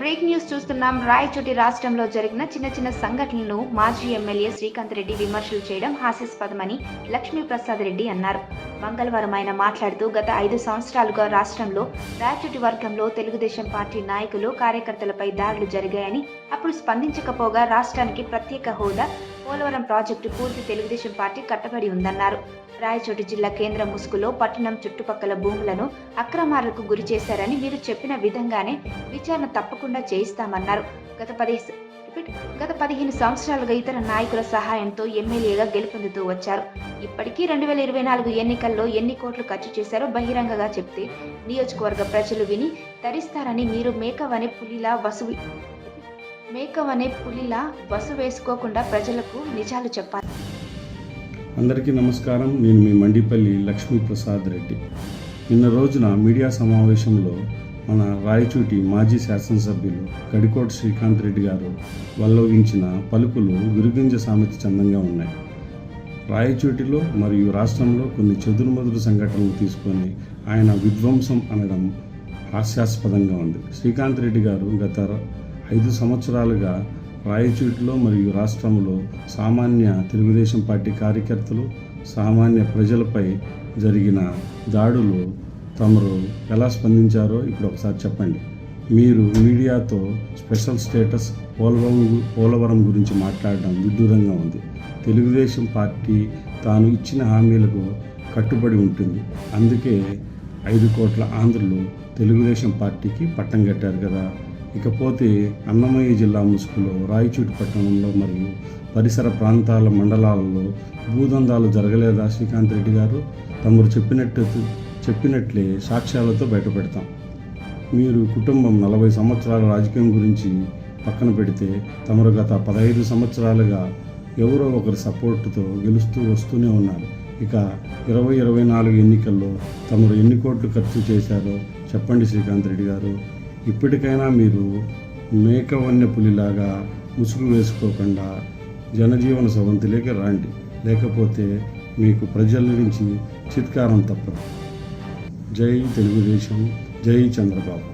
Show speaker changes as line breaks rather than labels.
Break news చూస్తున్నాం. రాయచోటి రాష్ట్రంలో జరిగిన చిన్న చిన్న సంఘటనలను మాజీ ఎమ్మెల్యే శ్రీకాంత్ రెడ్డి విమర్శలు చేయడం హాస్యాస్పదమని లక్ష్మీప్రసాద్ రెడ్డి అన్నారు. మంగళవారం ఆయన మాట్లాడుతూ గత ఐదు సంవత్సరాలుగా రాష్ట్రంలో రాయచోటి వర్గంలో తెలుగుదేశం పార్టీ నాయకులు కార్యకర్తలపై దాడులు జరిగాయని అప్పుడు స్పందించకపోగా రాష్ట్రానికి ప్రత్యేక హోదా పోలవరం ప్రాజెక్టు పూర్తి తెలుగుదేశం పార్టీ కట్టబడి ఉందన్నారు. రాయచోటి జిల్లా కేంద్ర ముసుగులో పట్టణం చుట్టుపక్కల భూములను అక్రమాలకు గురి చేశారని మీరు చెప్పిన విధంగానే విచారణ తప్పకుండా చేయిస్తామన్నారు. గత పదిహేను గత పదిహేను సంవత్సరాలుగా ఇతర నాయకుల సహాయంతో ఎమ్మెల్యేగా గెలుపొందుతూ వచ్చారు. ఇప్పటికీ రెండు వేల ఇరవై నాలుగు ఎన్నికల్లో ఎన్ని కోట్లు ఖర్చు చేశారో బహిరంగంగా చెప్తే నియోజకవర్గ ప్రజలు విని తరిస్తారని మీరు మేకవనే పులిలా వసువు మేకవనే పులిలా బస్సు వేసుకోకుండా ప్రజలకు నిజాలు చెప్పాలి.
అందరికీ నమస్కారం. నేను మీ మండిపల్లి లక్ష్మీప్రసాద్ రెడ్డి. నిన్న రోజున మీడియా సమావేశంలో మన రాయచూటి మాజీ శాసనసభ్యులు గడికోట శ్రీకాంత్ రెడ్డి గారు వల్లవించిన పలుకులు గురుగింజ సామెత చందంగా ఉన్నాయి. రాయచూటిలో మరియు రాష్ట్రంలో కొన్ని చెదురుమదురు సంఘటనలు తీసుకొని ఆయన విధ్వంసం అనడం హాస్యాస్పదంగా ఉంది. శ్రీకాంత్ రెడ్డి గారు గత ఐదు సంవత్సరాలుగా రాయచూటిలో మరియు రాష్ట్రంలో సామాన్య తెలుగుదేశం పార్టీ కార్యకర్తలు సామాన్య ప్రజలపై జరిగిన దాడులు తమరు ఎలా స్పందించారో ఇప్పుడు ఒకసారి చెప్పండి. మీరు మీడియాతో స్పెషల్ స్టేటస్ పోలవరం పోలవరం గురించి మాట్లాడడం విడ్డూరంగా ఉంది. తెలుగుదేశం పార్టీ తాను ఇచ్చిన హామీలకు కట్టుబడి ఉంటుంది. అందుకే ఐదు కోట్ల ఆంధ్రులు తెలుగుదేశం పార్టీకి పట్టం కట్టారు కదా. ఇకపోతే అన్నమయ్య జిల్లా ముసుగులో రాయచూటి పట్టణంలో మరియు పరిసర ప్రాంతాల మండలాలలో భూదందాలు జరగలేదా? శ్రీకాంత్ రెడ్డి గారు తమరు చెప్పినట్టు చెప్పినట్లే సాక్ష్యాలతో బయటపెడతాం. మీరు కుటుంబం నలభై సంవత్సరాల రాజకీయం గురించి పక్కన పెడితే తమరు గత పదహైదు సంవత్సరాలుగా ఎవరో ఒకరి సపోర్టుతో గెలుస్తూ వస్తూనే ఉన్నారు. ఇక ఇరవై ఇరవై నాలుగు ఎన్నికల్లో తమరు ఎన్ని కోట్లు ఖర్చు చేశారో చెప్పండి శ్రీకాంత్ రెడ్డి గారు. ఇప్పటికైనా మీరు మేకవన్య పులిలాగా ముసుగు వేసుకోకుండా జనజీవన సవంతిలోకి రండి. లేకపోతే మీకు ప్రజల నుంచి చిత్కారం తప్పదు. జై తెలుగుదేశం జై చంద్రబాబు.